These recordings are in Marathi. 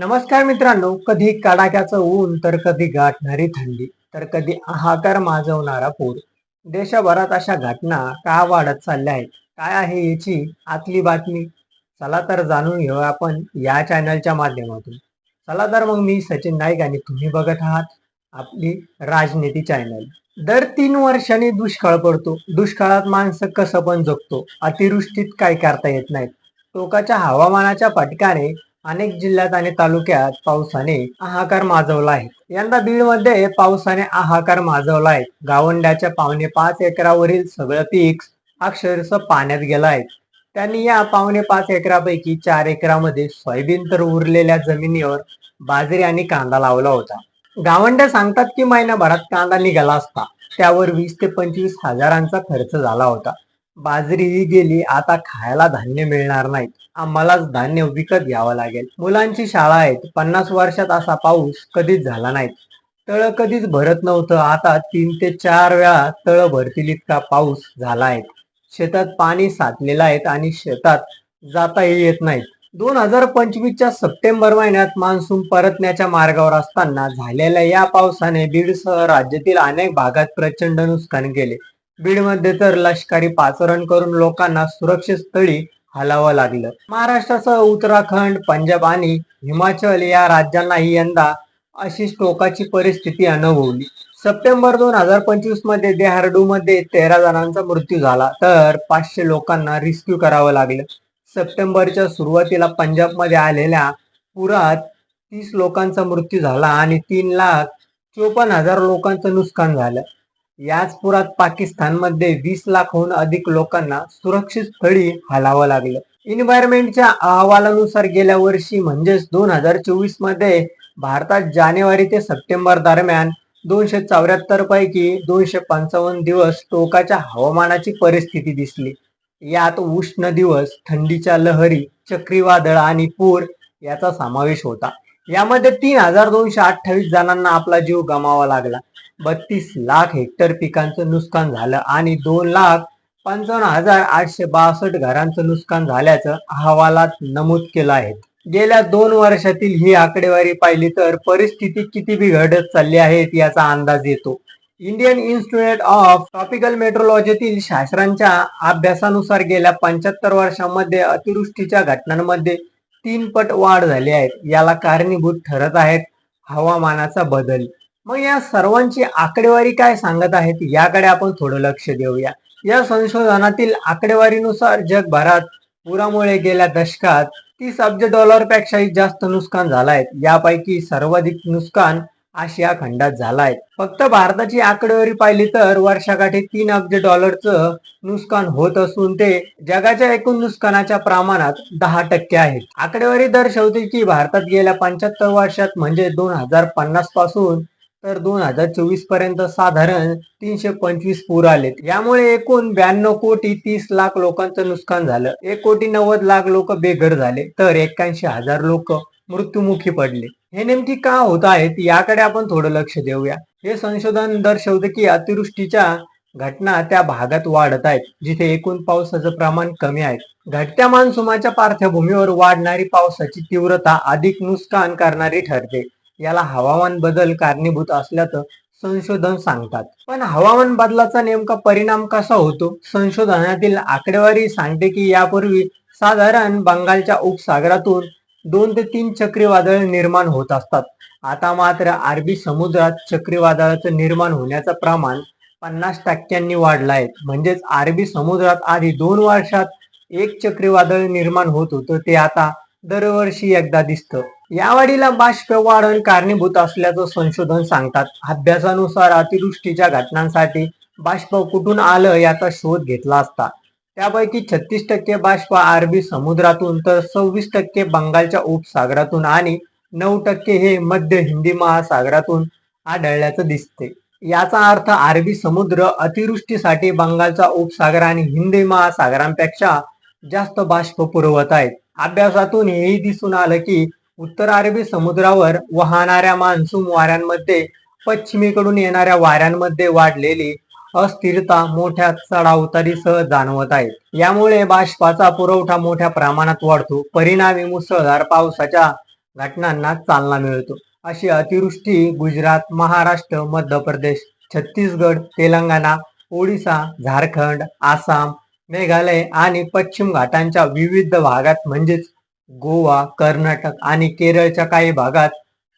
नमस्कार मित्रांनो कधी कडाक्याचं ऊन तर कधी गाठणारी थंडी तर कधी हाहाकार माजवणारा पूर. देशभरात अशा घटना का वाढत चालल्या आहेत? काय आहे याची आतली बातमी? चला तर जाणून घेऊया आपण या चॅनलच्या माध्यमातून. चला तर मग मी सचिन नाईक आणि तुम्ही बघत आहात आपली राजनीती चॅनल दर तीन वर्षांनी दुष्काळ पडतो. दुष्काळात माणसं कसं पण जगतो. अतिवृष्टीत काय करता येत नाहीत. टोकाच्या हवामानाच्या फटकाने अनेक जिल्ह्यात आणि तालुक्यात पावसाने हाहाकार माजवला आहे. यंदा बीडमध्ये पावसाने हाहाकार माजवला आहे. गावंड्याच्या पावणे पाच एकरावरील सगळं पीक अक्षरशः पाण्यात गेलं आहे. त्यांनी या पावणे पाच एकरापैकी चार एकरामध्ये सोयाबीन तर उरलेल्या जमिनीवर बाजरी आणि कांदा लावला होता. गावंड्या सांगतात की महिनाभरात कांदा निघाला असता. त्यावर वीस ते पंचवीस हजारांचा खर्च झाला होता. बाजरी ही गेली आता खायला धान्य मिळणार नाहीत. आम्हालाच धान्य विकत घ्यावं लागेल. मुलांची शाळा आहेत. पन्नास वर्षात असा पाऊस कधीच झाला नाही. तळ कधीच भरत नव्हतं. आता तीन ते चार वेळा तळ भरतील इतका पाऊस झाला आहे. शेतात पाणी साचलेलं आहे आणि शेतात जाताही येत नाही. दोन हजार पंचवीसच्या सप्टेंबर महिन्यात मान्सून परतण्याच्या मार्गावर असताना झालेल्या या पावसाने बीडसह राज्यातील अनेक भागात प्रचंड नुकसान केले. बीडमध्ये तर लष्करी पाचरण करून लोकांना सुरक्षित स्थळी हलावं लागलं. महाराष्ट्रासह उत्तराखंड पंजाब आणि हिमाचल या राज्यांनाही यंदा अशीच टोकाची परिस्थिती अनुभवली. सप्टेंबर दोन हजार पंचवीसमध्ये देहराडून मध्ये तेरा जणांचा मृत्यू झाला. तर पाचशे लोकांना रिस्क्यू करावं लागलं. सप्टेंबरच्या सुरुवातीला पंजाबमध्ये आलेल्या पुरात तीस लोकांचा मृत्यू झाला आणि तीन लाख चोपन्न हजार लोकांचं नुकसान झालं. याच पुरात पाकिस्तानमध्ये वीस लाखहून अधिक लोकांना सुरक्षित स्थळी हलावं लागलं. इन्व्हायरमेंटच्या अहवालानुसार गेल्या वर्षी म्हणजेच दोन हजार चोवीसमध्ये भारतात जानेवारी ते सप्टेंबर दरम्यान दोनशे चौऱ्याहत्तर पैकी दोनशे पंचावन्न दिवस टोकाच्या हवामानाची परिस्थिती दिसली. यात उष्ण दिवस थंडीच्या लहरी चक्रीवादळ आणि पूर याचा समावेश होता. यामध्ये तीन हजार दोनशे अठ्ठावीस जणांना आपला जीव गमावा लागला. बत्तीस लाख हेक्टर पिकांचं नुकसान झालं आणि दोन लाख पंचावन्न हजार आठशे बासष्ट घरांचं नुकसान झाल्याचं अहवालात नमूद केलं आहे. गेल्या दोन वर्षातील ही आकडेवारी पाहिली तर परिस्थिती किती बिघडत चालली आहे याचा अंदाज येतो. इंडियन इन्स्टिट्यूट ऑफ ट्रॉपिकल मेट्रोलॉजीतील शास्त्रांच्या अभ्यासानुसार गेल्या पंच्याहत्तर वर्षांमध्ये अतिवृष्टीच्या घटनांमध्ये तीन पट वाढ झाली आहे याला कारणीभूत ठरत आहेत हवामानाचा बदल. मग या सर्वांची आकडेवारी काय सांगत आहेत? याकडे आपण थोडं लक्ष देऊया. या संशोधनातील आकडेवारीनुसार जगभरात पुरामुळे गेल्या दशकात तीस अब्ज डॉलर पेक्षाही जास्त नुकसान झालं आहे. यापैकी सर्वाधिक नुकसान आशिया खंडात झालाय. फक्त भारताची आकडेवारी पाहिली तर वर्षाकाठी तीन अब्ज डॉलरचं नुकसान होत असून ते जगाच्या एकूण नुकसानाच्या प्रमाणात दहा टक्के आहेत. आकडेवारी दर्शवते की भारतात गेल्या पंच्याहत्तर वर्षात म्हणजे दोन हजार पन्नासपासून तर दोन हजार चोवीसपर्यंत साधारण तीनशे पंचवीस पूर आलेत. यामुळे एकूण ब्याण्णव कोटी तीस लाख लोकांचं नुकसान झालं. एक कोटी नव्वद लाख लोक बेघर झाले. तर एक्क्याऐंशी हजार लोक मृत्युमुखी पडले. हे नेमकी का होत आहेत याकडे आपण थोडं लक्ष देऊया. हे संशोधन दर्शवते की अतिवृष्टीच्या घटना त्या भागात वाढत आहेत जिथे एकूण पावसाचं प्रमाण कमी आहे. घटत्या मान्सूमाच्या पार्श्वभूमीवर वाढणारी पावसाची तीव्रता अधिक नुकसान करणारी ठरते. याला हवामान बदल कारणीभूत असल्याचं संशोधन सांगतात. पण हवामान बदलाचा नेमका परिणाम कसा होतो? संशोधनातील आकडेवारी सांगते की यापूर्वी साधारण बंगालच्या उपसागरातून दोन ते तीन चक्रीवादळ निर्माण होत असतात. आता मात्र अरबी समुद्रात चक्रीवादळाचं निर्माण होण्याचं प्रमाण पन्नास टक्क्यांनी वाढलं आहे म्हणजेच अरबी समुद्रात आधी दोन वर्षात एक चक्रीवादळ निर्माण होत होतं ते आता दरवर्षी एकदा दिसतं. या वाढीला बाष्प वाढण कारणीभूत असल्याचं संशोधन सांगतात. अभ्यासानुसार अतिवृष्टीच्या घटनांसाठी बाष्प कुठून आलं याचा शोध घेतला असता. त्यापैकी छत्तीस टक्के बाष्प अरबी समुद्रातून तर सव्वीस टक्के बंगालच्या उपसागरातून आणि नऊ टक्के हे मध्य हिंदी महासागरातून आढळल्याचं दिसते. याचा अर्थ अरबी समुद्र अतिवृष्टीसाठी बंगालचा उपसागर आणि हिंदी महासागरांपेक्षा जास्त बाष्प पुरवत आहेत. अभ्यासातून हेही दिसून आलं की उत्तर अरबी समुद्रावर वाहणाऱ्या मान्सून वाऱ्यांमध्ये पश्चिमेकडून येणाऱ्या वाऱ्यांमध्ये वाढलेली अस्थिरता मोठ्या चढाउतारीसह जाणवत आहे यामुळे बाष्पाचा पुरवठा मोठ्या प्रमाणात वाढतो. परिणामी मुसळधार पावसाच्या घटनांना चालना मिळतो. अशी अतिवृष्टी गुजरात महाराष्ट्र मध्य प्रदेश छत्तीसगड तेलंगणा ओडिसा झारखंड आसाम मेघालय आणि पश्चिम घाटांच्या विविध भागात म्हणजेच गोवा कर्नाटक आणि केरळच्या काही भागात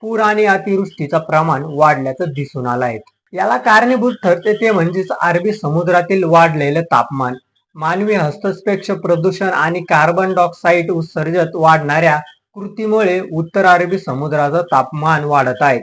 पूर आणि अतिवृष्टीचं प्रमाण वाढल्याचं दिसून आलं आहे. याला कारणीभूत ठरते ते म्हणजेच अरबी समुद्रातील वाढलेलं तापमान. मानवी हस्तक्षेप प्रदूषण आणि कार्बन डायऑक्साईड उत्सर्जत वाढणाऱ्या कृतीमुळे उत्तर अरबी समुद्राचं तापमान वाढत आहे.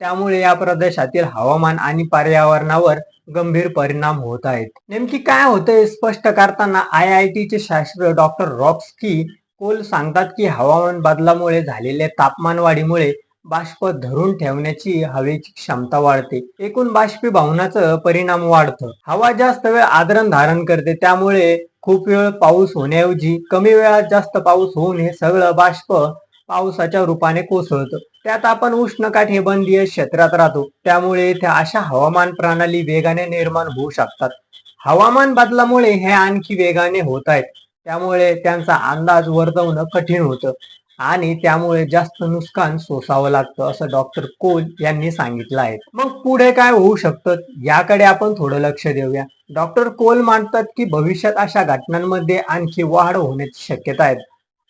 त्यामुळे या प्रदेशातील हवामान आणि पर्यावरणावर गंभीर परिणाम होत आहेत. नेमकी काय होतंय स्पष्ट करताना आय आय टीचे शास्त्र डॉक्टर रॉक्सकी कोल सांगतात की हवामान बदलामुळे झालेल्या तापमान वाढीमुळे बाष्प धरून ठेवण्याची हवेची क्षमता वाढते. एकूण बाष्पीभवनाचं परिणाम वाढतं. हवा जास्त वेळ आदरण धारण करते त्यामुळे खूप वेळ पाऊस होण्याऐवजी कमी वेळात जास्त पाऊस होऊन हे सगळं बाष्प पावसाच्या रूपाने कोसळतं. त्यात आपण उष्णकाठीबंधीय क्षेत्रात राहतो त्यामुळे इथे अशा हवामान प्रणाली वेगाने निर्माण होऊ शकतात. हवामान बदलामुळे हे आणखी वेगाने होत आहेत त्यामुळे त्यांचा अंदाज वर्तवणं कठीण होतं. आणि त्यामुळे जास्त नुकसान सोसावं लागतं असं डॉक्टर कोल यांनी सांगितलं आहे. मग पुढे काय होऊ शकतं? याकडे आपण थोडं लक्ष देऊया. डॉक्टर कोल मानतात की भविष्यात अशा घटनांमध्ये आणखी वाढ होण्याची शक्यता आहे.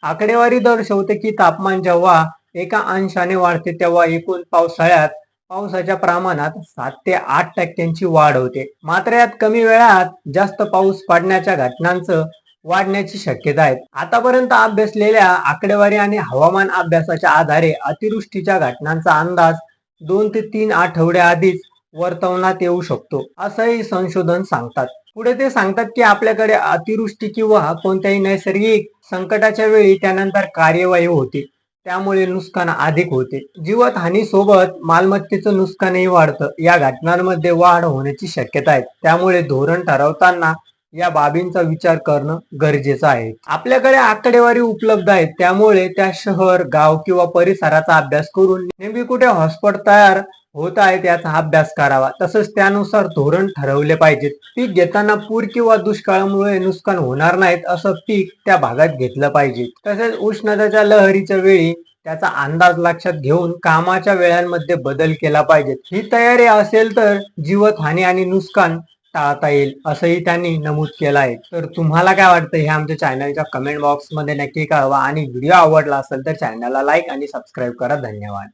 आकडेवारी दर्शवते की तापमान जेव्हा एका अंशाने वाढते तेव्हा एकूण पावसाळ्यात पावसाच्या प्रमाणात सात ते आठ टक्क्यांची वाढ होते. मात्र यात कमी वेळात जास्त पाऊस पडण्याच्या घटनांचं वाढण्याची शक्यता आहे आतापर्यंत अभ्यासलेल्या आकडेवारी आणि हवामान अभ्यासाच्या आधारे अतिवृष्टीच्या घटनांचा अंदाज दोन ते तीन आठवड्याआधीच आधीच वर्तवण्यात येऊ शकतो असंही संशोधन सांगतात. पुढे ते सांगतात की आपल्याकडे अतिवृष्टी किंवा कोणत्याही नैसर्गिक संकटाच्या वेळी त्यानंतर कार्यवाही होते. त्यामुळे नुकसान अधिक होते. जीवत हानी सोबत मालमत्तेचं नुकसानही वाढतं. या घटनांमध्ये वाढ होण्याची शक्यता आहे. त्यामुळे धोरण ठरवताना या बाबींचा विचार करणं गरजेचं आहे. आपल्याकडे आकडेवारी उपलब्ध आहेत त्यामुळे त्या शहर गाव किंवा परिसराचा अभ्यास करून नेमकी कुठे हॉस्पॉट तयार होत आहे त्याचा अभ्यास करावा. तसंच त्यानुसार धोरण ठरवले पाहिजेत. पीक घेताना पूर किंवा दुष्काळामुळे नुकसान होणार नाहीत असं पीक त्या भागात घेतलं पाहिजे. तसेच उष्णतेच्या लहरीच्या वेळी त्याचा अंदाज लक्षात घेऊन कामाच्या वेळांमध्ये बदल केला पाहिजे ही तयारी असेल तर जीवतहानी आणि नुकसान टाळता येईल असंही त्यांनी नमूद केलं आहे. तर तुम्हाला काय वाटतं? हे आमच्या चॅनलच्या कमेंट बॉक्समध्ये नक्की कळवा. आणि व्हिडिओ आवडला असेल तर चॅनलला लाईक आणि सबस्क्राईब करा. धन्यवाद.